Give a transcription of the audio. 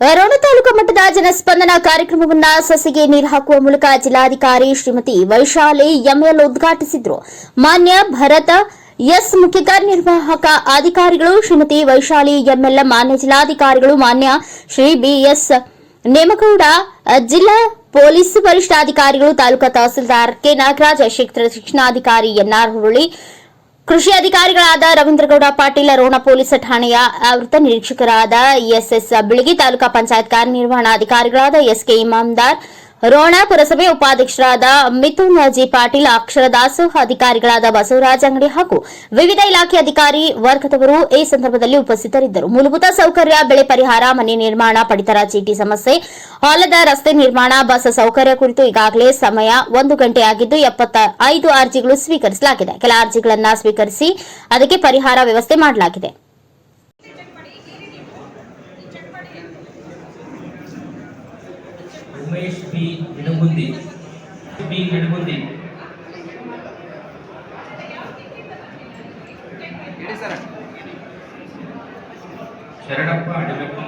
ರೋಣ ತಾಲೂಕು ಮಟ್ಟದ ಜನಸ್ಪಂದನ ಕಾರ್ಯಕ್ರಮವನ್ನ ಸಸಿಗೆ ನೀರು ಹಾಕುವ ಮೂಲಕ ಜಿಲ್ಲಾಧಿಕಾರಿ ಶ್ರೀಮತಿ ವೈಶಾಲಿ ಎಂಎಲ್ ಉದ್ಘಾಟಿಸಿದ್ರು. ಮಾನ್ಯ ಭರತ ಎಸ್ ಮುಖ್ಯ ಕಾರ್ಯನಿರ್ವಾಹಕ ಅಧಿಕಾರಿಗಳು ಶ್ರೀಮತಿ ವೈಶಾಲಿ ಎಂಎಲ್ ಮಾನ್ಯ ಜಿಲ್ಲಾಧಿಕಾರಿಗಳು, ಮಾನ್ಯ ಶ್ರೀ ಬಿಎಸ್ ನೇಮಗೌಡ, ಜಿಲ್ಲಾ ಪೊಲೀಸ್ ವರಿಷ್ಠಾಧಿಕಾರಿಗಳು, ತಾಲೂಕಾ ತಹಸೀಲ್ದಾರ್ ಕೆ ನಾಗರಾಜ್ ಕ್ಷೇತ್ರ ಶಿಕ್ಷಣಾಧಿಕಾರಿ ಎನ್ಆರ್ ಹುರುಳಿ ಕೃಷಿ ಅಧಿಕಾರಿಗಳಾದ ರವೀಂದ್ರಗೌಡ ಪಾಟೀಲ್ ರೋಣ ಪೊಲೀಸ್ ಠಾಣೆಯ ವೃತ್ತ ನಿರೀಕ್ಷಕರಾದ ಎಸ್ಎಸ್ ಬಿಳಗಿ ತಾಲೂಕಾ ಪಂಚಾಯತ್ ಕಾರ್ಯನಿರ್ವಹಣಾಧಿಕಾರಿಗಳಾದ ಎಸ್ಕೆ ಇಮಾಮ್ದಾರ್ ರೋಣ ಪುರಸಭೆ ಉಪಾಧ್ಯಕ್ಷರಾದ ಮಿಥುನ್ ಜಿ ಪಾಟೀಲ್ ಅಕ್ಷರ ದಾಸೋಹ ಅಧಿಕಾರಿಗಳಾದ ಬಸವರಾಜ್ ಅಂಗಡಿ ಹಾಗೂ ವಿವಿಧ ಇಲಾಖೆ ಅಧಿಕಾರಿ ವರ್ಗದವರು ಈ ಸಂದರ್ಭದಲ್ಲಿ ಉಪಸ್ಥಿತರಿದ್ದರು. ಮೂಲಭೂತ ಸೌಕರ್ಯ, ಬೆಳೆ ಪರಿಹಾರ, ಮನೆ ನಿರ್ಮಾಣ, ಪಡಿತರ ಚೀಟಿ ಸಮಸ್ಯೆ, ಹೊಲದ ರಸ್ತೆ ನಿರ್ಮಾಣ, ಬಸ್ ಸೌಕರ್ಯ ಕುರಿತು ಈಗಾಗಲೇ ಸಮಯ ಒಂದು ಗಂಟೆಯಾಗಿದ್ದು ಎಪ್ಪತ್ತ ಐದು ಅರ್ಜಿಗಳು ಸ್ವೀಕರಿಸಲಾಗಿದೆ. ಕೆಲ ಅರ್ಜಿಗಳನ್ನು ಸ್ವೀಕರಿಸಿ ಅದಕ್ಕೆ ಪರಿಹಾರ ವ್ಯವಸ್ಥೆ ಮಾಡಲಾಗಿದೆ. Umesh P Nidugundi P Nidugundi Sharanappa Adimeppa